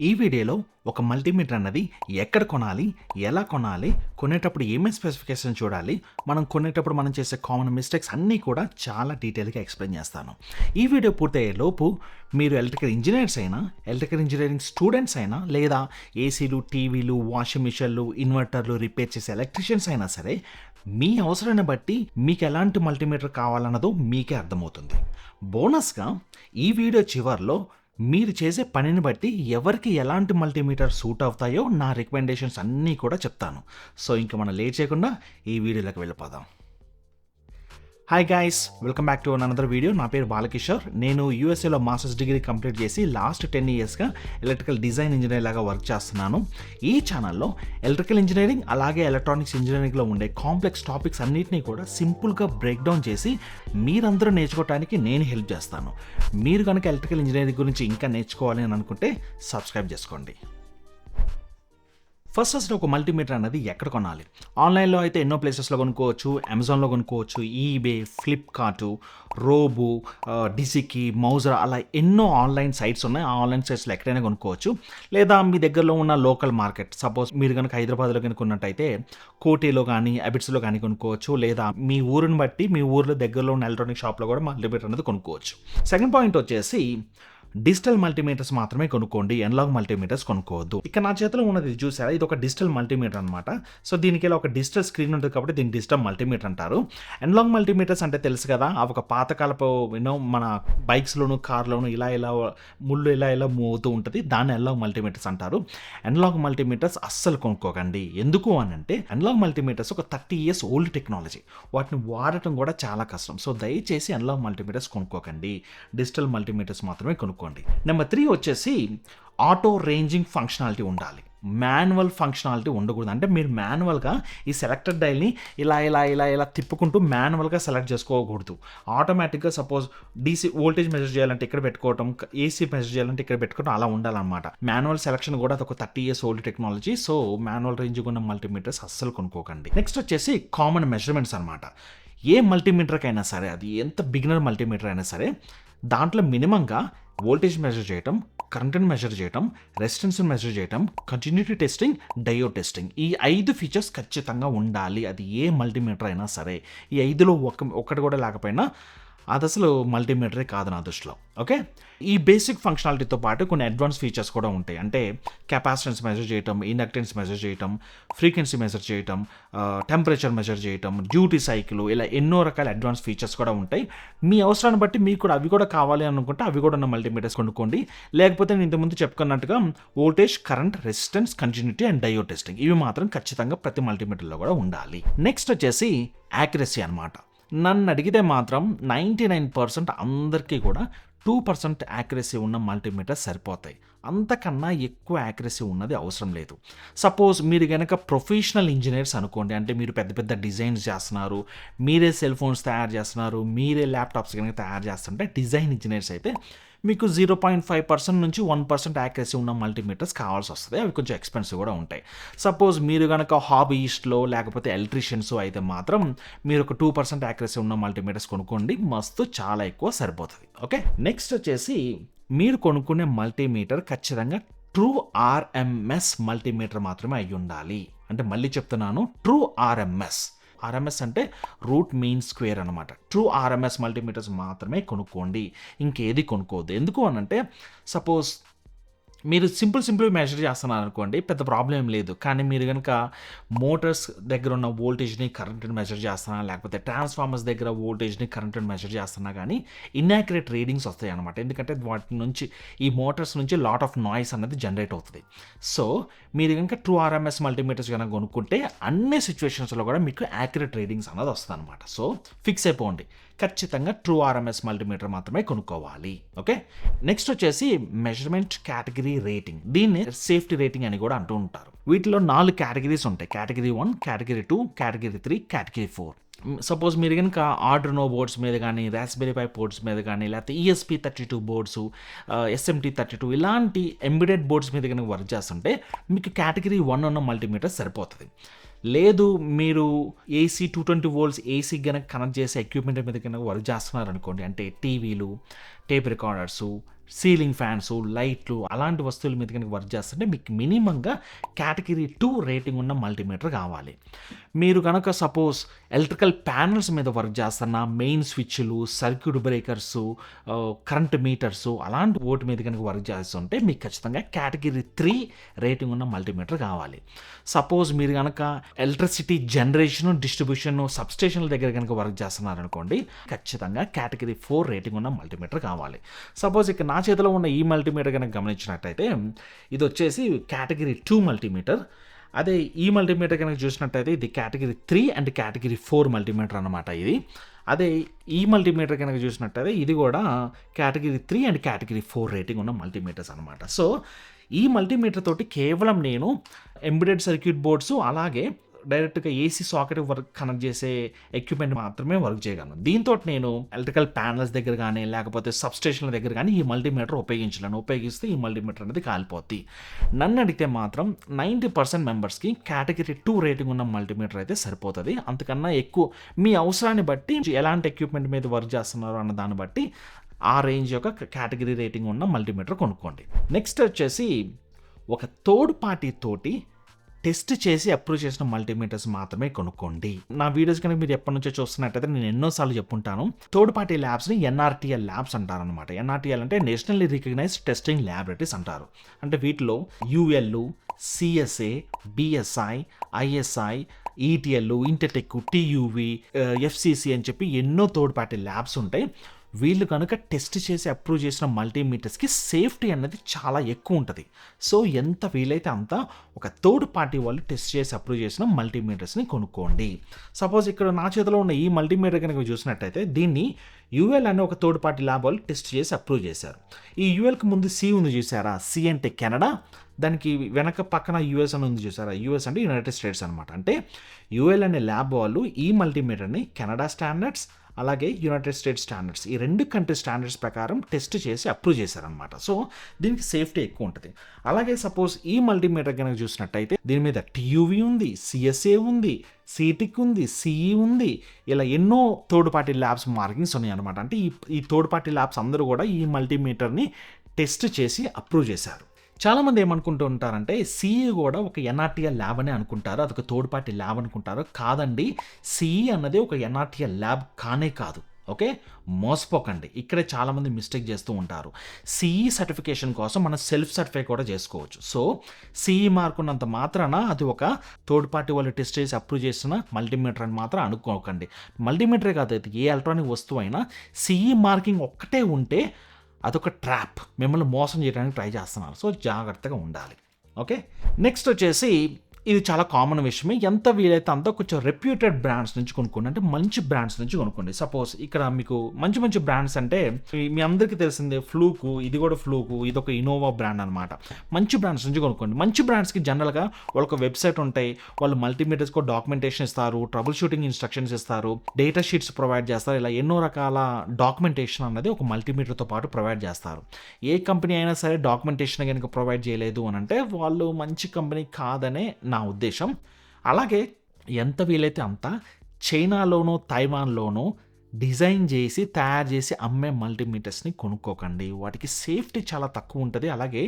ఈ వీడియోలో ఒక మల్టీమీటర్ అన్నది ఎక్కడ కొనాలి ఎలా కొనాలి కొనేటప్పుడు ఏమేమి స్పెసిఫికేషన్ చూడాలి మనం కొనేటప్పుడు మనం చేసే కామన్ మిస్టేక్స్ అన్నీ కూడా చాలా డీటెయిల్గా ఎక్స్ప్లెయిన్ చేస్తాను. ఈ వీడియో పూర్తయ్యే లోపు మీరు ఎలక్ట్రికల్ ఇంజనీర్స్ అయినా ఎలక్ట్రికల్ ఇంజనీరింగ్ స్టూడెంట్స్ అయినా లేదా ఏసీలు టీవీలు వాషింగ్ మిషన్లు ఇన్వర్టర్లు రిపేర్ చేసే ఎలక్ట్రీషియన్స్ అయినా సరే మీ అవసరాన్ని బట్టి మీకు ఎలాంటి మల్టీమీటర్ కావాలన్నదో మీకే అర్థమవుతుంది. బోనస్గా ఈ వీడియో చివరిలో మీరు చేసే పనిని బట్టి ఎవరికి ఎలాంటి మల్టీమీటర్ సూట్ అవుతాయో నా రికమెండేషన్స్ అన్నీ కూడా చెప్తాను. సో ఇంకా మనం లేట్ చేయకుండా ఈ వీడియోలోకి వెళ్ళిపోదాం. Hi guys welcome back to another video నా పేరు బాలకిషోర్. నేను యూఎస్ఏలో మాస్టర్స్ డిగ్రీ కంప్లీట్ చేసి లాస్ట్ టెన్ ఇయర్స్గా ఎలక్ట్రికల్ డిజైన్ ఇంజనీర్ లాగా వర్క్ చేస్తున్నాను. ఈ ఛానల్లో ఎలక్ట్రికల్ ఇంజనీరింగ్ అలాగే ఎలక్ట్రానిక్స్ ఇంజనీరింగ్లో ఉండే కాంప్లెక్స్ టాపిక్స్ అన్నిటినీ కూడా సింపుల్గా బ్రేక్ డౌన్ చేసి మీరందరూ నేర్చుకోవడానికి నేను హెల్ప్ చేస్తాను. మీరు కనుక ఎలక్ట్రికల్ ఇంజనీరింగ్ గురించి ఇంకా నేర్చుకోవాలి అని అనుకుంటే సబ్స్క్రైబ్ చేసుకోండి. ఫస్ట్ అసలు ఒక మల్టీమీటర్ అనేది ఎక్కడ కొనాలి? ఆన్లైన్లో అయితే ఎన్నో ప్లేసెస్లో కొనుక్కోవచ్చు అమెజాన్లో కొనుక్కోవచ్చు ఈబే ఫ్లిప్కార్ట్ రోబు డిసికి మౌజర్ అలా ఎన్నో ఆన్లైన్ సైట్స్ ఉన్నాయి. ఆ ఆన్లైన్ సైట్స్లో ఎక్కడైనా కొనుక్కోవచ్చు. లేదా మీ దగ్గరలో ఉన్న లోకల్ మార్కెట్ సపోజ్ మీరు కనుక హైదరాబాద్లో కనుక ఉన్నట్టయితే కోటిలో కానీ అబిట్స్లో కానీ కొనుక్కోవచ్చు. లేదా మీ ఊరిని బట్టి మీ ఊర్లో దగ్గరలో ఉన్న ఎలక్ట్రానిక్ షాప్లో కూడా మల్టీమీటర్ అనేది కొనుక్కోవచ్చు. సెకండ్ పాయింట్ వచ్చేసి డిజిటల్ మల్టీమీటర్స్ మాత్రమే కొనుక్కోండి ఎన్లాగ్ మల్టీమీటర్స్ కొనుక్కోవద్దు. ఇక నా చేతిలో ఉన్నది చూసారా? ఇది ఒక డిజిటల్ మల్టీమీటర్ అనమాట సో దీనికి ఇలా ఒక డిజిటల్ స్క్రీన్ ఉంటుంది కాబట్టి దీన్ని డిజిటల్ మల్టీమీటర్ అంటారు. ఎన్లాగ్ మల్టీమీటర్స్ అంటే తెలుసు కదా అవి ఒక పాతకాలపు యూనో మన బైక్స్లోను కార్లోను ఇలా ఇలా ముళ్ళు ఇలా ఇలా మూవ్ అవుతూ ఉంటుంది. దాన్ని ఎన్లాగ్ మల్టీమీటర్స్ అంటారు. ఎన్లాగ్ మల్టీమీటర్స్ అస్సలు కొనుక్కోకండి. ఎందుకు అని అంటే ఎన్లాగ్ మల్టీమీటర్స్ ఒక థర్టీ ఇయర్స్ ఓల్డ్ టెక్నాలజీ. వాటిని వాడటం కూడా చాలా కష్టం. సో దయచేసి ఎన్లాగ్ మల్టీమీటర్స్ కొనుక్కోకండి. డిజిటల్ మల్టీమీటర్స్ మాత్రమే కొనుక్కోండి. నెంబర్ త్రీ వచ్చేసి ఆటో రేంజింగ్ ఫంక్షనాలిటీ ఉండాలి. మాన్యువల్ ఫంక్షనాలిటీ ఉండకూడదు. అంటే మీరు మాన్యువల్గా ఈ సెలెక్టెడ్ డైల్ని ఇలా ఇలా ఇలా ఇలా తిప్పుకుంటూ మాన్యువల్గా సెలెక్ట్ చేసుకోకూడదు. ఆటోమేటిక్గా సపోజ్ డీసీ వోల్టేజ్ మెజర్ చేయాలంటే ఇక్కడ పెట్టుకోవటం ఏసీ మెజర్ చేయాలంటే ఇక్కడ పెట్టుకోవడం అలా ఉండాలన్నమాట. మాన్యువల్ సెలక్షన్ కూడా అదొక thirty years old technology so manual range ఉన్న మల్టీమీటర్స్ అస్సలు కొనుక్కోకండి. నెక్స్ట్ వచ్చేసి కామన్ మెజర్మెంట్స్ అనమాట ఏ మల్టీమీటర్కైనా సరే అది ఎంత బిగినర్ మల్టీమీటర్ అయినా సరే దాంట్లో మినిమంగా వోల్టేజ్ మెజర్ చేయటం కరెంట్ని మెజర్ చేయటం రెసిస్టెన్స్ని మెజర్ చేయటం కంటిన్యూటీ టెస్టింగ్ డయో టెస్టింగ్ ఈ ఐదు ఫీచర్స్ ఖచ్చితంగా ఉండాలి. అది ఏ మల్టీమీటర్ అయినా సరే. ఈ ఐదులో ఒక ఒకటి కూడా లేకపోయినా అది అసలు మల్టీమీటరే కాదు నా దృష్టిలో ఓకే? ఈ బేసిక్ ఫంక్షనాలిటీతో పాటు కొన్ని అడ్వాన్స్ ఫీచర్స్ కూడా ఉంటాయి. అంటే కెపాసిటెన్స్ మెజర్ చేయటం ఇండక్టెన్స్ మెజర్ చేయటం ఫ్రీక్వెన్సీ మెజర్ చేయటం టెంపరేచర్ మెజర్ చేయటం డ్యూటీ సైకిల్ ఇలా ఎన్నో రకాల అడ్వాన్స్ ఫీచర్స్ కూడా ఉంటాయి. మీ అవసరాన్ని బట్టి మీకు కూడా అవి కూడా కావాలి అనుకుంటే అవి కూడా ఉన్న మల్టీమీటర్స్ కొనుక్కోండి. లేకపోతే నేను ఇంతకుముందు చెప్పుకున్నట్టుగా voltage current resistance continuity and diode testing ఇవి మాత్రం ఖచ్చితంగా ప్రతి మల్టీమీటర్లో కూడా ఉండాలి. నెక్స్ట్ వచ్చేసి యాక్యురసీ అనమాట నన్ను అడిగితే మాత్రం నైంటీ నైన్ పర్సెంట్ అందరికీ కూడా టూ పర్సెంట్ యాక్యురసీ ఉన్న మల్టీమీటర్ సరిపోతాయి. అంతకన్నా ఎక్కువ యాక్యురసీ ఉన్నది అవసరం లేదు. సపోజ్ మీరు కనుక ప్రొఫెషనల్ ఇంజనీర్స్ అనుకోండి అంటే మీరు పెద్ద పెద్ద డిజైన్స్ చేస్తున్నారు మీరే సెల్ ఫోన్స్ తయారు చేస్తున్నారు మీరే ల్యాప్టాప్స్ కనుక తయారు చేస్తుంటే డిజైన్ ఇంజనీర్స్ అయితే మీకు జీరో పాయింట్ ఫైవ్ పర్సెంట్ నుంచి వన్ పర్సెంట్ యాక్యురసీ ఉన్న మల్టీమీటర్స్ కావాల్సి వస్తుంది అవి కొంచెం ఎక్స్పెన్సివ్ కూడా ఉంటాయి. సపోజ్ మీరు కనుక హాబీయిస్ట్లో లేకపోతే ఎలక్ట్రీషియన్స్ అయితే మాత్రం మీరు ఒక టూ పర్సెంట్ యాక్యురసీ ఉన్న మల్టీమీటర్స్ కొనుక్కోండి. మస్తు చాలా ఎక్కువ సరిపోతుంది. ఓకే నెక్స్ట్ వచ్చేసి మీరు కొనుక్కునే మల్టీమీటర్ ఖచ్చితంగా ట్రూ ఆర్ఎంఎస్ మల్టీమీటర్ మాత్రమే అయి ఉండాలి అంటే మళ్ళీ చెప్తున్నాను ట్రూ ఆర్ఎంఎస్ ఆర్ఎంఎస్ అంటే రూట్ మీన్ స్క్వేర్ అనమాట ట్రూ ఆర్ఎంఎస్ మల్టీమీటర్స్ మాత్రమే కొనుక్కోండి. ఇంకేది కొనుక్కోవద్దు. ఎందుకు అనంటే సపోజ్ మీరు సింపుల్ సింపుల్ మెజర్ చేస్తున్నారు అనుకోండి పెద్ద ప్రాబ్లం ఏం లేదు. కానీ మీరు కనుక మోటార్స్ దగ్గర ఉన్న వోల్టేజ్ని కరెంట్ని మెజర్ చేస్తున్నా లేకపోతే ట్రాన్స్ఫార్మర్స్ దగ్గర వోల్టేజ్ని కరెంట్ని మెజర్ చేస్తున్నా కానీ ఇన్యాక్యురేట్ రీడింగ్స్ వస్తాయి అనమాట ఎందుకంటే వాటి నుంచి ఈ మోటార్స్ నుంచి లాట్ ఆఫ్ నాయిస్ అనేది జనరేట్ అవుతుంది. సో మీరు కనుక ట్రూ ఆర్ఎంఎస్ మల్టీమీటర్స్ కనుక కొనుక్కుంటే అన్ని సిచ్యువేషన్స్లో కూడా మీకు యాక్యురేట్ రీడింగ్స్ అనేది వస్తుంది అనమాట సో ఫిక్స్ అయిపోండి. ఖచ్చితంగా ట్రూ ఆర్ఎంఎస్ మల్టీమీటర్ మాత్రమే కొనుక్కోవాలి. ఓకే నెక్స్ట్ వచ్చేసి మెజర్మెంట్ కేటగిరీ రేటింగ్ దీన్ని సేఫ్టీ రేటింగ్ అని కూడా అంటూ ఉంటారు. వీటిలో నాలుగు కేటగిరీస్ ఉంటాయి. Category one category two category three category four suppose మీరు కనుక ఆర్డర్నో బోర్డ్స్ మీద కానీ రాస్బెరీ పై బోర్డ్స్ మీద కానీ లేకపోతే ESP thirty two boards SMT thirty two ఇలాంటి ఎంబెడెడ్ బోర్డ్స్ మీద కనుక వర్క్ చేస్తుంటే మీకు కేటగిరీ వన్ ఉన్న మల్టీమీటర్ సరిపోతుంది. లేదు మీరు AC two twenty volts AC కనుక కనెక్ట్ చేసే ఎక్విప్మెంట్ మీద కనుక వర్క్ చేస్తున్నారు అనుకోండి అంటే టీవీలు టేప్ రికార్డర్స్ సీలింగ్ ఫ్యాన్స్ లైట్లు అలాంటి వస్తువుల మీద కనుక వర్క్ చేస్తుంటే మీకు మినిమంగా కేటగిరీ టూ రేటింగ్ ఉన్న మల్టీమీటర్ కావాలి. మీరు కనుక సపోజ్ ఎలక్ట్రికల్ ప్యానల్స్ మీద వర్క్ చేస్తున్న మెయిన్ స్విచ్లు సర్క్యూట్ బ్రేకర్స్ కరెంట్ మీటర్స్ అలాంటి ఓటు మీద కనుక వర్క్ చేస్తుంటే మీకు ఖచ్చితంగా కేటగిరీ త్రీ రేటింగ్ ఉన్న మల్టీమీటర్ కావాలి. సపోజ్ మీరు కనుక ఎలక్ట్రిసిటీ జనరేషన్ డిస్ట్రిబ్యూషన్ సబ్స్టేషన్ల దగ్గర కనుక వర్క్ చేస్తున్నారనుకోండి ఖచ్చితంగా కేటగిరీ ఫోర్ రేటింగ్ ఉన్న మల్టీమీటర్ కావాలి. సపోజ్ ఇక్కడ నా చేతిలో ఉన్న ఈ మల్టీమీటర్ కనుక గమనించినట్టయితే ఇది వచ్చేసి కేటగిరీ టూ మల్టీమీటర్. అదే ఈ మల్టీమీటర్ కనుక చూసినట్టయితే ఇది category three and category four multimeter అనమాట ఇది. అదే ఈ మల్టీమీటర్ కనుక చూసినట్టయితే ఇది కూడా category three and category four rating ఉన్న మల్టీమీటర్స్ అనమాట సో ఈ మల్టీమీటర్ తోటి కేవలం నేను ఎంబెడెడ్ సర్క్యూట్ బోర్డ్స్ అలాగే డైరెక్ట్గా ఏసీ సాకెట్ వర్క్ కనెక్ట్ చేసే ఎక్విప్మెంట్ మాత్రమే వర్క్ చేయగలను. దీంతో నేను ఎలక్ట్రికల్ ప్యానల్స్ దగ్గర కానీ లేకపోతే సబ్స్టేషన్ల దగ్గర కానీ ఈ మల్టీమీటర్ ఉపయోగించలేను. ఉపయోగిస్తే ఈ మల్టీమీటర్ అనేది కాలిపోద్ది. నన్ను అడిగితే మాత్రం నైంటీ పర్సెంట్ మెంబర్స్కి కేటగిరీ టూ రేటింగ్ ఉన్న మల్టీమీటర్ అయితే సరిపోతుంది. అంతకన్నా ఎక్కువ మీ అవసరాన్ని బట్టి ఎలాంటి ఎక్విప్మెంట్ మీద వర్క్ చేస్తున్నారు అన్న దాన్ని బట్టి ఆ రేంజ్ యొక్క కేటగిరీ రేటింగ్ ఉన్న మల్టీమీటర్ కొనుక్కోండి. నెక్స్ట్ వచ్చేసి ఒక థర్డ్ పార్టీ తోటి టెస్ట్ చేసి అప్రూవ్ చేసిన మల్టీమీటర్స్ మాత్రమే కొనుక్కోండి. నా వీడియోస్ కనుక మీరు ఎప్పటి నుంచో చూస్తున్నట్టయితే నేను ఎన్నోసార్లు చెప్పుంటాను. థర్డ్ పార్టీ ల్యాబ్స్ని ఎన్ఆర్టీఎల్ ల్యాబ్స్ అంటారనమాట ఎన్ఆర్టీఎల్ అంటే నేషనల్లీ రికగ్నైజ్డ్ టెస్టింగ్ ల్యాబొరేటరీస్ అంటారు. అంటే వీటిలో UL CSA BSI ISI ETL Intertek TUV FCC అని చెప్పి ఎన్నో థర్డ్ పార్టీ ల్యాబ్స్ ఉంటాయి. వీళ్ళు కనుక టెస్ట్ చేసి అప్రూవ్ చేసిన మల్టీమీటర్స్కి సేఫ్టీ అనేది చాలా ఎక్కువ ఉంటుంది. సో ఎంత వీలైతే అంత ఒక థర్డ్ పార్టీ వాళ్ళు టెస్ట్ చేసి అప్రూవ్ చేసిన మల్టీమీటర్స్ని కొనుక్కోండి. సపోజ్ ఇక్కడ నా చేతిలో ఉన్న ఈ మల్టీమీటర్ కనుక చూసినట్టయితే దీన్ని యూఎల్ అనే ఒక థర్డ్ పార్టీ ల్యాబ్ వాళ్ళు టెస్ట్ చేసి అప్రూవ్ చేశారు. ఈ యూఎల్కి ముందు సి ఉంది చూసారా? సి అంటే కెనడా దానికి వెనక పక్కన యూఎస్ అని ఉంది చూసారా? యూఎస్ అంటే యునైటెడ్ స్టేట్స్ అనమాట అంటే యూఎల్ అనే ల్యాబ్ వాళ్ళు ఈ మల్టీమీటర్ని కెనడా స్టాండర్డ్స్ అలాగే యునైటెడ్ స్టేట్స్ స్టాండర్డ్స్ ఈ రెండు కంట్రీ స్టాండర్డ్స్ ప్రకారం టెస్ట్ చేసి అప్రూవ్ చేశారనమాట సో దీనికి సేఫ్టీ ఎక్కువ ఉంటుంది. అలాగే సపోజ్ ఈ మల్టీమీటర్ కనుక చూసినట్టయితే దీని మీద టీయూవీ ఉంది సిఎస్ఏ ఉంది సిటిక్ ఉంది సిఈ ఉంది ఇలా ఎన్నో థర్డ్ పార్టీ ల్యాబ్స్ మార్కింగ్స్ ఉన్నాయి అనమాట అంటే ఈ ఈ థర్డ్ పార్టీ ల్యాబ్స్ అందరూ కూడా ఈ మల్టీమీటర్ని టెస్ట్ చేసి అప్రూవ్ చేశారు. చాలామంది ఏమనుకుంటూ ఉంటారంటే సిఈ కూడా ఒక ఎన్ఆర్టీఎల్ ల్యాబ్ అని అనుకుంటారు. అదొక థర్డ్ పార్టీ ల్యాబ్ అనుకుంటారు. కాదండి సిఈ అన్నది ఒక ఎన్ఆర్టీఎల్ ల్యాబ్ కానే కాదు. ఓకే? మోసపోకండి. ఇక్కడే చాలామంది మిస్టేక్ చేస్తూ ఉంటారు. సిఈ సర్టిఫికేషన్ కోసం మనం సెల్ఫ్ సర్టిఫై కూడా చేసుకోవచ్చు. సో సిఈ మార్క్ ఉన్నంత మాత్రాన అది ఒక థర్డ్ పార్టీ వాళ్ళు టెస్ట్ చేసి అప్రూవ్ చేసిన మల్టీమీటర్ అని మాత్రం అనుకోకండి. మల్టీమీటరే కాదు అయితే ఏ ఎలక్ట్రానిక్ వస్తువు అయినా సిఈ మార్కింగ్ ఒక్కటే ఉంటే అదొక ట్రాప్. మిమ్మల్ని మోసం చేయడానికి ట్రై చేస్తున్నారు. సో జాగ్రత్తగా ఉండాలి. ఓకే? నెక్స్ట్ వచ్చేసి ఇది చాలా కామన్ విషయమే. ఎంత వీలైతే అంత కొంచెం రెప్యూటెడ్ బ్రాండ్స్ నుంచి కొనుక్కోండి. అంటే మంచి బ్రాండ్స్ నుంచి కొనుక్కోండి. సపోజ్ ఇక్కడ మీకు మంచి మంచి బ్రాండ్స్ అంటే మీ- అందరికీ తెలిసిందే ఫ్లూకు ఇది కూడా ఫ్లూకు ఇది ఒక ఇనోవా బ్రాండ్ అనమాట మంచి బ్రాండ్స్ నుంచి కొనుక్కోండి. మంచి బ్రాండ్స్కి జనరల్గా వాళ్ళకి వెబ్సైట్ ఉంటాయి. వాళ్ళు మల్టీమీటర్స్ కూడా డాక్యుమెంటేషన్ ఇస్తారు ట్రబుల్ షూటింగ్ ఇన్స్ట్రక్షన్స్ ఇస్తారు డేటా షీట్స్ ప్రొవైడ్ చేస్తారు. ఇలా ఎన్నో రకాల డాక్యుమెంటేషన్ అన్నది ఒక మల్టీమీటర్తో పాటు ప్రొవైడ్ చేస్తారు. ఏ కంపెనీ అయినా సరే డాక్యుమెంటేషన్ కనుక ప్రొవైడ్ చేయలేదు అని అంటే వాళ్ళు మంచి కంపెనీ కాదనే నా ఉద్దేశం. అలాగే ఎంత వీలైతే అంత చైనాలోనో తైవాన్లోనో డిజైన్ చేసి తయారు చేసి అమ్మే మల్టీమీటర్స్ని కొనుక్కోకండి. వాటికి సేఫ్టీ చాలా తక్కువ ఉంటుంది. అలాగే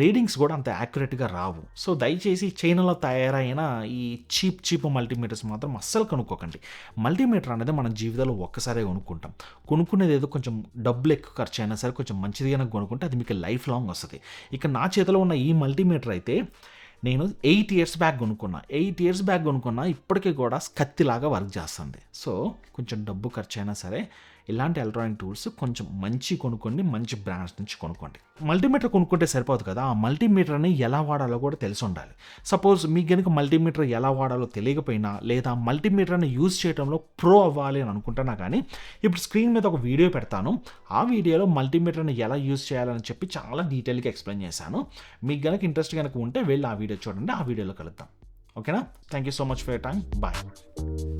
రీడింగ్స్ కూడా అంత యాక్యురేట్గా రావు. సో దయచేసి చైనాలో తయారైన ఈ చీప్ చీప్ మల్టీమీటర్స్ మాత్రం అస్సలు కొనుక్కోకండి. మల్టీమీటర్ అనేది మన జీవితంలో ఒక్కసారే కొనుక్కుంటాం. కొనుక్కునేది ఏదో కొంచెం డబ్బులు ఎక్కువ ఖర్చు అయినా సరే కొంచెం మంచిదిగా కొనుక్కుంటే అది మీకు లైఫ్ లాంగ్ వస్తుంది. ఇక నా చేతిలో ఉన్న ఈ మల్టీమీటర్ అయితే నేను ఎయిట్ ఇయర్స్ బ్యాక్ కొనుక్కున్నా. ఎయిట్ ఇయర్స్ బ్యాక్ కొనుక్కున్నా ఇప్పటికీ కూడా కత్తిలాగా వర్క్ చేస్తుంది. సో కొంచెం డబ్బు ఖర్చు అయినా సరే ఇలాంటి ఎలక్ట్రానిక్ టూల్స్ కొంచెం మంచి కొనుక్కోండి మంచి బ్రాండ్స్ నుంచి కొనుక్కోండి. మల్టీమీటర్ కొనుక్కుంటే సరిపోదు కదా ఆ మల్టీమీటర్ని ఎలా వాడాలో కూడా తెలిసి ఉండాలి. సపోజ్ మీకు కనుక మల్టీమీటర్ ఎలా వాడాలో తెలియకపోయినా లేదా మల్టీమీటర్ని యూజ్ చేయడంలో ప్రో అవ్వాలి అని అనుకుంటున్నా కానీ ఇప్పుడు స్క్రీన్ మీద ఒక వీడియో పెడతాను. ఆ వీడియోలో మల్టీమీటర్ని ఎలా యూజ్ చేయాలని చెప్పి చాలా డీటెయిల్గా ఎక్స్ప్లెయిన్ చేశాను. మీకు కనుక ఇంట్రెస్ట్ కనుక ఉంటే వెళ్ళి ఆ వీడియో చూడండి ఆ వీడియోలో కలుద్దాం. ఓకేనా? Thank you so much for your time bye